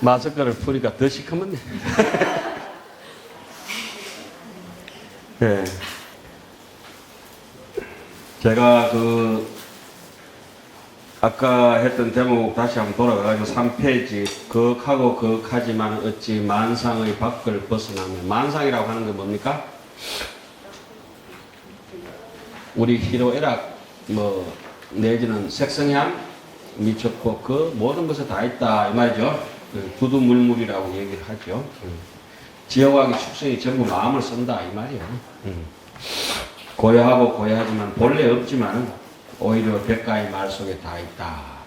마스크를 풀니까 더 시커멓네. 네. 제가 그 아까 했던 대목 다시 한번 돌아가가지고 3페이지 극하고 극하지만 어찌 만상의 밖을 벗어나면 만상이라고 하는 건 뭡니까? 우리 희로애락 뭐 내지는 색성향 미쳤고 그 모든 것에 다 있다 이 말이죠. 그 두두물물이라고 얘기를 하죠. 음. 지역왕의 축성이 전부 마음을 쓴다 이 말이에요. 음. 고요하고 고요하지만 본래 없지만 오히려 백가의 말 속에 다 있다.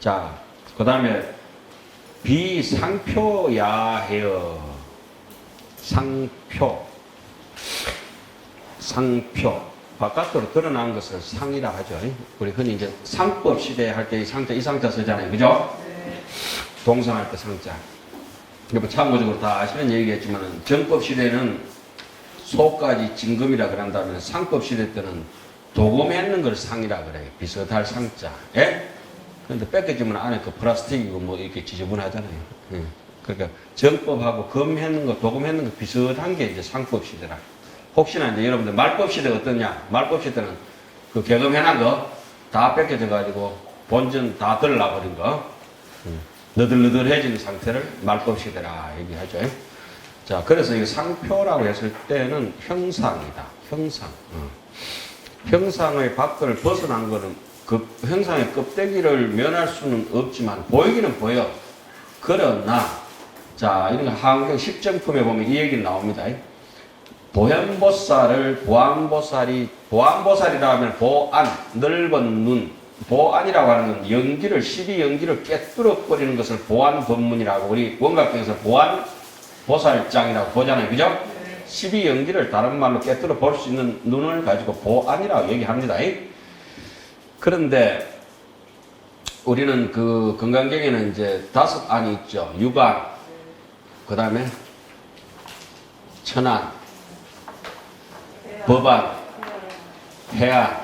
자, 그 다음에 비상표야해요. 상표. 상표. 바깥으로 드러난 것을 상이라 하죠. 우리 흔히 이제 상법 시대 할 때 이 상자, 이 상자 쓰잖아요. 그죠? 동상할 때 상자. 뭐 참고적으로 다 아시는 얘기겠지만 정법 시대는 소까지 진금이라 그런다면 상법 시대 때는 도금했는 걸 상이라 그래요. 비슷할 상자. 예? 근데 뺏겨지면 안에 그 플라스틱이고 뭐 이렇게 지저분하잖아요. 예. 그러니까 정법하고 금했는 거, 도금했는 거 비슷한 게 이제 상법 시대라. 혹시나 이제 여러분들 말법 시대 어떠냐? 말법 시대는 그 개금해놓은 거다 뺏겨져 가지고 본전 다 들러버린 거. 음. 너들너들해진 상태를 말법 시대라 얘기하죠. 자, 그래서 이 상표라고 했을 때는 형상이다. 형상. 어. 형상의 밖을 벗어난 거는 그 형상의 껍데기를 면할 수는 없지만 보이기는 보여. 그러나 자 이런 거 한경 십정품에 보면 이 얘기 나옵니다. 보현보살을 보안보살이 보안보살이라 하면 보안 넓은 눈 보안이라고 하는 건 연기를 십이 연기를 깨뚫어 버리는 것을 보안 법문이라고 우리 원각경에서 보안 보살장이라고 보잖아요. 그죠? 십이 연기를 다른 말로 깨뜨려 볼수 있는 눈을 가지고 보안이라고 얘기합니다. 그런데 우리는 그 건강경에는 이제 다섯 안이 있죠. 육안, 그 다음에 천안, 법안, 해안,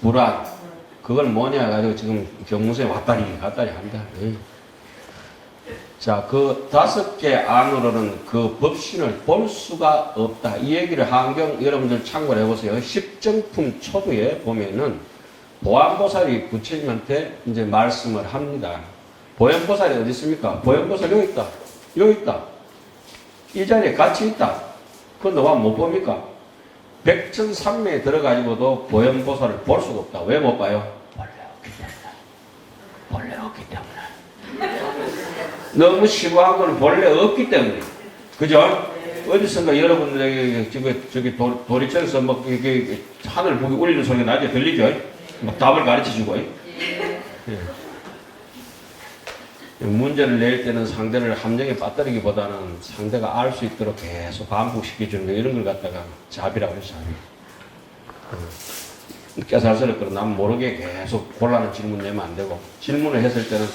불안. 그걸 뭐냐 가지고 지금 경무소에 왔다리 갔다리 한다. 예. 자, 그 다섯 개 안으로는 그 법신을 볼 수가 없다. 이 얘기를 한경 여러분들 참고를 해보세요. 십정품 초두에 보면은 보안보살이 부처님한테 이제 말씀을 합니다. 보현보살이 어디 있습니까? 보현보살 여기 있다. 여기 있다. 이 자리에 같이 있다. 그건 너가 못 봅니까? 백천삼매에 들어가지고도 보현보살을 볼 수가 없다. 왜 못 봐요? 원래 없기 때문에. 원래 없기 때문에. 너무 심오한 거는 본래 없기 때문에. 그죠? 어디선가 여러분들 저기, 저기 도, 도리처에서 막 이게 하늘 보기 울리는 소리가 나중에 들리죠? 막 답을 가르쳐 주고. 예. 문제를 낼 때는 상대를 함정에 빠뜨리기보다는 상대가 알 수 있도록 계속 반복시켜 주는 거 이런 걸 갖다가 자비라고 해서 자비. 어. 깨살스럽거든 난 모르게 계속 곤란한 질문 내면 안 되고 질문을 했을 때는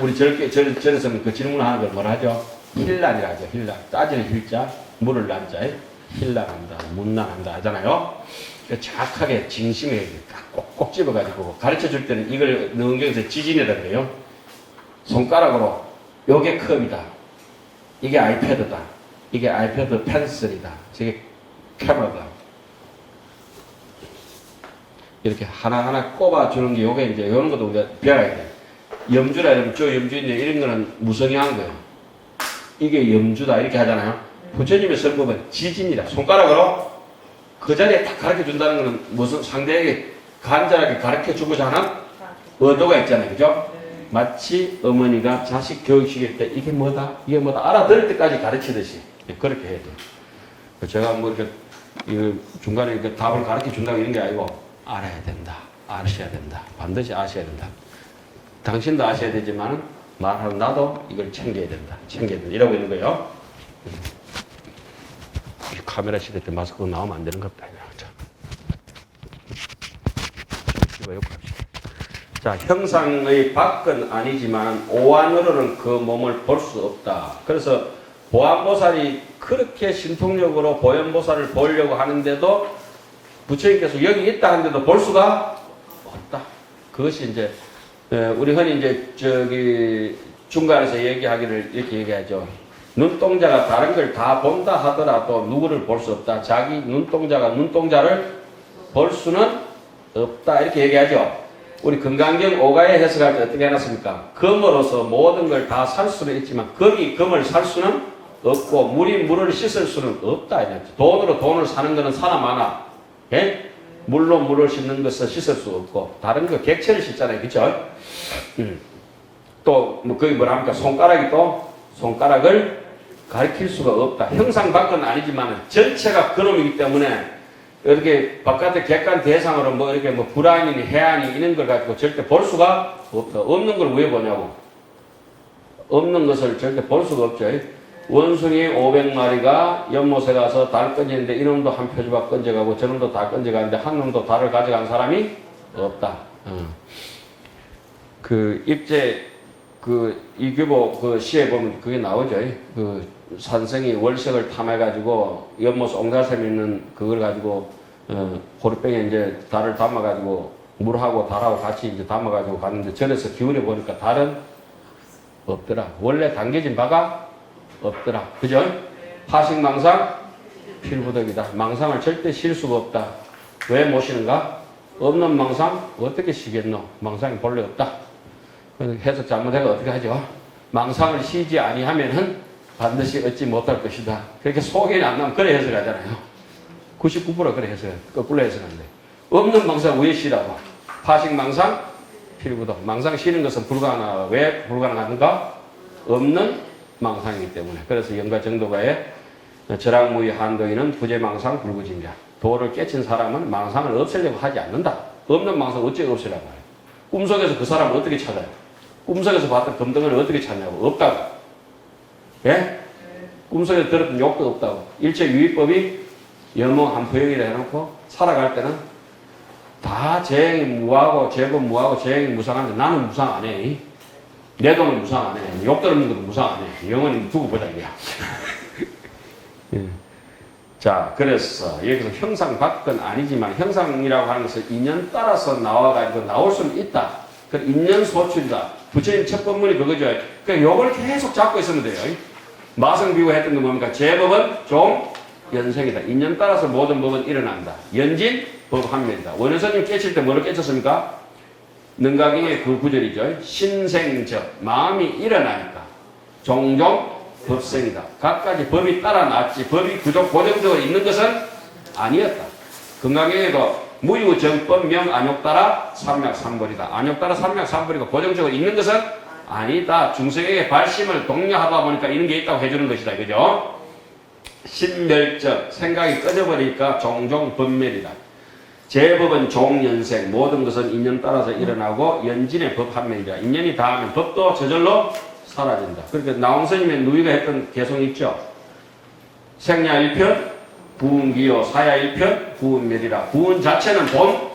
우리 절개 절, 절에서는 그 질문하는 걸 뭐라 하죠? 힐란이라 하죠. 힐란. 따지는 힐자, 물을 난자, 힐란한다, 문난한다 하잖아요. 그러니까 정확하게 진심에 꼭 꼭 집어가지고 가르쳐 줄 때는 이걸 능경에서 지진이라 그래요. 손가락으로 요게 컵이다. 이게 아이패드다. 이게 아이패드 펜슬이다. 저게 캐머다. 이렇게 하나하나 꼽아주는 게 요게 이제 이런 것도 우리가 배워야 돼. 염주라 이러면 저 염주인데 이런 거는 무성의한 거예요. 이게 염주다 이렇게 하잖아요. 부처님의 설법은 지진이다. 손가락으로 그 자리에 딱 가르쳐 준다는 거는 무슨 상대에게 간절하게 가르쳐 주고자 하는 의도가 있잖아요. 그죠? 마치 어머니가 자식 교육시킬 때 이게 뭐다? 이게 뭐다? 알아들을 때까지 가르치듯이 그렇게 해야 돼요. 제가 뭐 이렇게 이 중간에 그 답을 가르쳐 준다고 이런 게 아니고 알아야 된다. 아셔야 된다. 반드시 아셔야 된다. 당신도 아셔야 되지만 말하는 나도 이걸 챙겨야 된다. 챙겨야 된다. 이러고 있는 거예요. 이 카메라 시대 때 마스크 나오면 안 되는. 자, 이거 욕 합시다. 자, 형상의 밖은 아니지만 오안으로는 그 몸을 볼 수 없다. 그래서 보안보살이 그렇게 신통력으로 보현보살을 보려고 하는데도 부처님께서 여기 있다 하는데도 볼 수가 없다. 그것이 이제 어, 우리 흔히 이제 저기 중간에서 얘기하기를 이렇게 얘기하죠. 눈동자가 다른 걸 다 본다 하더라도 누구를 볼 수 없다. 자기 눈동자가 눈동자를 볼 수는 없다. 이렇게 얘기하죠. 우리 금강경 오가에 해석할 때 어떻게 해놨습니까? 금으로서 모든 걸 다 살 수는 있지만 금이 금을 살 수는 없고 물이 물을 씻을 수는 없다. 돈으로 돈을 사는 거는 사나 마나. 예? 물로 물을 씻는 것은 씻을 수 없고 다른 거 객체를 씻잖아요. 그죠? 음. 또뭐 그게 뭐랍니까? 손가락이 또 손가락을 가리킬 수가 없다. 형상 밖은 아니지만 전체가 그놈이기 때문에 이렇게 바깥에 객관 대상으로 뭐 이렇게 뭐 불안이니 해안이 이런 걸 가지고 절대 볼 수가. 없는 걸 왜 보냐고. 없는 것을 절대 볼 수가 없죠. 원숭이 500마리가 연못에 가서 달 건지는데 이놈도 한 표주박 건져가고 저놈도 다 건져가는데 한 놈도 달을 가져간 사람이 없다. 어. 그 입제 그 이규보 그 시에 보면 그게 나오죠. 그 산성이 월색을 탐해가지고 연못 옹달샘 있는 그걸 가지고 어, 호르병에 이제 달을 담아가지고 물하고 달하고 같이 이제 담아가지고 갔는데 절에서 기운해 보니까 달은 없더라. 원래 당겨진 바가 없더라. 그죠? 파식망상 필부덕이다. 망상을 절대 실 수가 없다. 왜 모시는가? 없는 망상 어떻게 시겠노? 망상이 본래 없다. 해석 잘못해가 어떻게 하죠? 망상을 쉬지 아니하면은 반드시 얻지 못할 것이다. 그렇게 속이 안 나면 그래 해석하잖아요. 99% 그래 해석, 거꾸로 해석하는데. 없는 망상 왜 쉬라고? 파식 망상 필구도. 망상 쉬는 것은 불가능하다. 왜 불가능한가? 없는 망상이기 때문에. 그래서 영가 정도가의 절악무의 한도인은 부재망상 불구진자. 도를 깨친 사람은 망상을 없애려고 하지 않는다. 없는 망상 어째 없애란 말이에요. 꿈속에서 그 사람을 어떻게 찾아요? 꿈속에서 봤던 금덩어리를 어떻게 찾냐고. 없다고. 예? 꿈속에서 들었던 욕도 없다고. 일체 유의법이 연몽 한포영이라 해놓고 살아갈 때는 다 재행이 무하고 제법 무하고 재행이 무상한데 나는 무상 안 해. 내 돈은 무상 안 해. 욕 들었는 것도 무상 안 해. 영원히 두고 보자 이거야. 예. 자, 그래서 여기서 형상 밖은 아니지만 형상이라고 하는 것은 인연 따라서 나와가지고 나올 수는 있다. 그 인연 소출이다. 부처님 첫 법문이 그거죠. 그러니까 요걸 계속 잡고 있으면 돼요. 마성비고 했던 건 뭡니까? 제법은 종 연생이다. 인연 따라서 모든 법은 일어난다. 연진 법한면이다. 원효선님 깨칠 때 뭐를 깨쳤습니까? 능가경의 그 구절이죠. 신생적 마음이 일어나니까 종종 법성이다. 각가지 법이 따라 났지 법이 구조 고정적으로 있는 것은 아니었다. 건강경에도 무유정법 명 안욕 따라 삼약 삼벌이다. 안욕 따라 삼약 삼벌이가 고정적으로 있는 것은 아니다. 중생에게 발심을 독려하다 보니까 이런 게 있다고 해주는 것이다. 그죠? 신멸적 생각이 꺼져버리니까 종종 법멸이다. 제법은 종연생 모든 것은 인연 따라서 일어나고 연진의 법 한면이다. 인연이 닿으면 법도 저절로 사라진다. 그러니까 나홍스님의 누이가 했던 개성이 있죠. 생야 1편, 부운기요, 사야 1편, 부운멸이라. 부운 자체는 본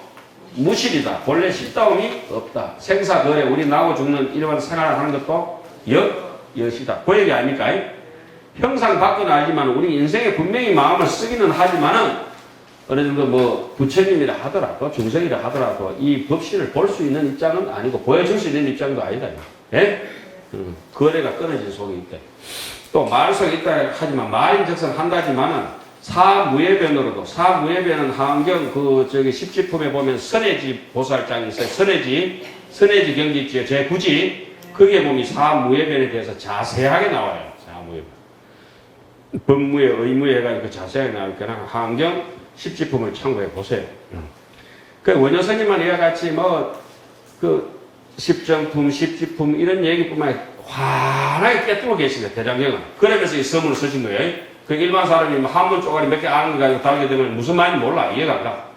무실이다. 본래 실다움이 없다. 생사 거래 우리 나고 죽는 일반 생활을 하는 것도 역, 여시다. 그 얘기 아닙니까? 형상 밖은 알지만 우리 인생에 분명히 마음을 쓰기는 하지만은 어느 정도 뭐 부처님이라 하더라도 중생이라 하더라도 이 법신을 볼 수 있는 입장은 아니고 보여줄 수 있는 입장도 아니다. 예? 음, 거래가 끊어진 속에 있다. 또 말 속에 있다 하지만 말인 즉슨 한다지만은 사무예변으로도 사무예변은 한경 그 저기 십지품에 보면 선해지 보살장이 있어요. 선해지 선해지 경지 있죠. 제 굳이 거기에 보면 사무예변에 대해서 자세하게 나와요. 사무예변. 법무에 의무에 해가지고 자세하게 나오니까 한경 십지품을 참고해 보세요. 그 원효선님만 이와 같이 뭐 그 십정품, 십지품 이런 얘기뿐만 아니라 환하게 깨뜨리고 계십니다. 대장경은. 그러면서 이 서문을 쓰신 거예요. 그 일반 사람이 뭐 한문 쪼가리 몇 개 아는 거 가지고 다르게 되면 무슨 말인지 몰라. 이해가 안 가.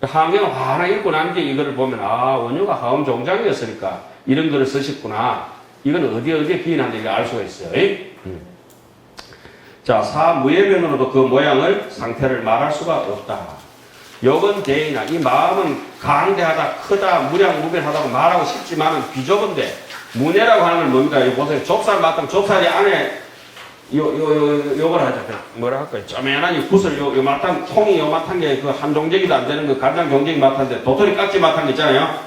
한경을 환하게 읽고 난 뒤에 이거를 보면 아 원효가 하음 종장이었으니까 이런 거를 쓰셨구나. 이건 어디 어디에 기인한지 알 수가 있어요. 음. 자, 사무예변으로도 그 모양을 상태를 말할 수가 없다. 욕은 대이나 이 마음은 강대하다, 크다, 무량무변하다고 말하고 싶지만은 비좁은데 문해라고 하는 건 뭡니까? 이 보세요. 좁쌀 맞다면 좁쌀이 안에 요, 요, 요, 요걸 하자. 뭐라 할까요? 쪼매난 이 붓을 요, 요만한, 통이 요만한 게그한 종쟁이도 안 되는 그 간장 종쟁이 맡았는데 도토리 깍지 거 있잖아요.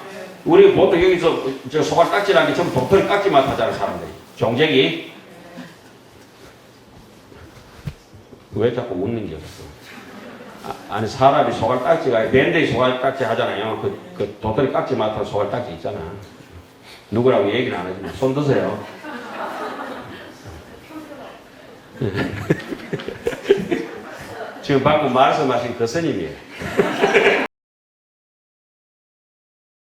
우리 보통 여기서 저 소갈 깍지라는 게 전부 도토리 깍지 맡았잖아요, 사람들이. 종쟁이. 왜 자꾸 웃는 게 없어? 아, 아니, 사람이 소갈 깍지가, 밴드에 소갈 깍지 하잖아요. 그, 그 도토리 깍지 맡은 소갈 깍지 있잖아. 누구라고 얘기는 안 하지만 손 드세요. 지금 방금 말씀하신 그 스님이에요.